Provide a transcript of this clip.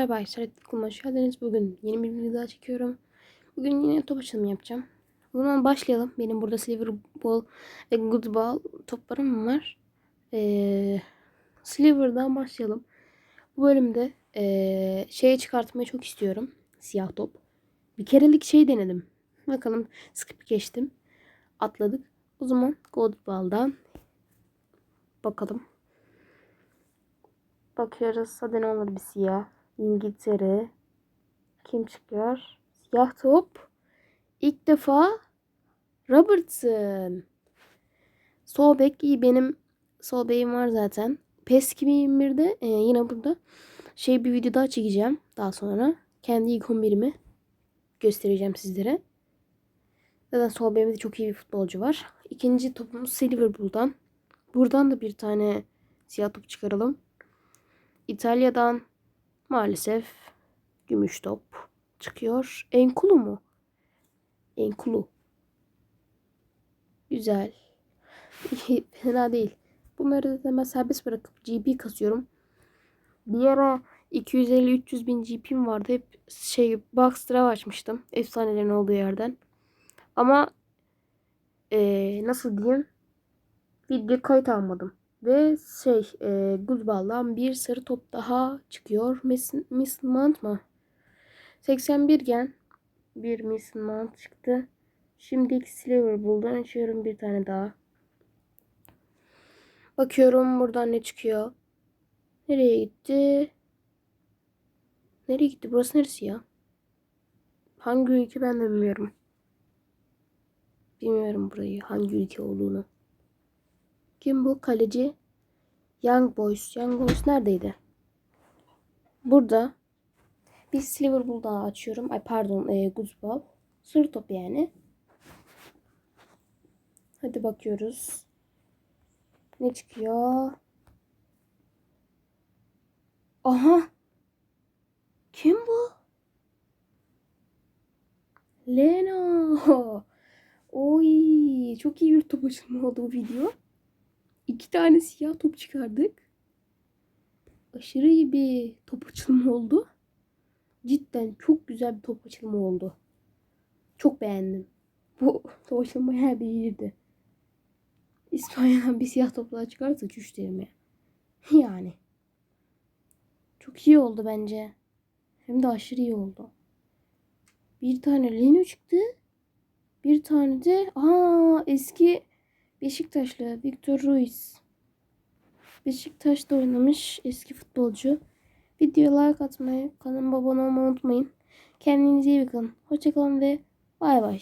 Merhaba arkadaşlar, kanalıma geldiniz. Bugün yeni bir video daha çekiyorum. Bugün yine top açılımı yapacağım. Bundan başlayalım. Benim burada Silver Ball ve Good Ball toplarım var. Ee, Silver'dan başlayalım. Bu bölümde ee, şeye çıkartmayı çok istiyorum. Siyah top. Bir kerelik şey denedim. Bakalım skip geçtim. Atladık. O zaman Gold Ball'dan bakalım. Bakıyoruz. Hadi ne olur bir siyah. İngiltere. Kim çıkıyor? Siyah top. İlk defa Robertson. Sol bek iyi. Benim sol bekim var zaten. PES 2021'de e, yine burada şey bir video daha çekeceğim daha sonra. Kendi ilk 11'imi göstereceğim sizlere. Zaten sol bekimde çok iyi bir futbolcu var. İkinci topumuz Silverpool'dan. Buradan da bir tane siyah top çıkaralım. İtalya'dan maalesef gümüş top çıkıyor. Enkulu mu? Enkulu. Güzel. Fena değil. Bunları da ben serbest bırakıp GP kasıyorum. Bir ara 250-300 bin GP'm vardı. Hep şey Boxtra açmıştım. Efsanelerin olduğu yerden. Ama ee, nasıl diyeyim? Video kayıt almadım. Ve şey e, Goodball'dan bir sarı top daha çıkıyor. Miss, Miss Mount mı? 81 gen bir Miss Mount çıktı. Şimdi Silverbull'dan açıyorum bir tane daha. Bakıyorum buradan ne çıkıyor. Nereye gitti? Nereye gitti? Burası neresi ya? Hangi ülke ben de bilmiyorum. Bilmiyorum burayı. Hangi ülke olduğunu. Kim bu? Kaleci. Young Boys. Young Boys neredeydi? Burada. Bir daha açıyorum. Ay pardon. E, Guzball. Sır top yani. Hadi bakıyoruz. Ne çıkıyor? Aha. Kim bu? Leno. Oy, çok iyi bir top açılma oldu bu video. İki tane siyah top çıkardık. Aşırı iyi bir top açılımı oldu. Cidden çok güzel bir top açılımı oldu. Çok beğendim. Bu top açılımı her beğenirdi. İspanya'dan bir siyah toplar çıkarsa çüş derim ya. Yani. Çok iyi oldu bence. Hem de aşırı iyi oldu. Bir tane Leno çıktı. Bir tane de aa eski Beşiktaşlı Victor Ruiz. Beşiktaş'ta oynamış eski futbolcu. Videoya like atmayı, kanalıma abone olmayı unutmayın. Kendinize iyi bakın. Hoşçakalın ve bay bay.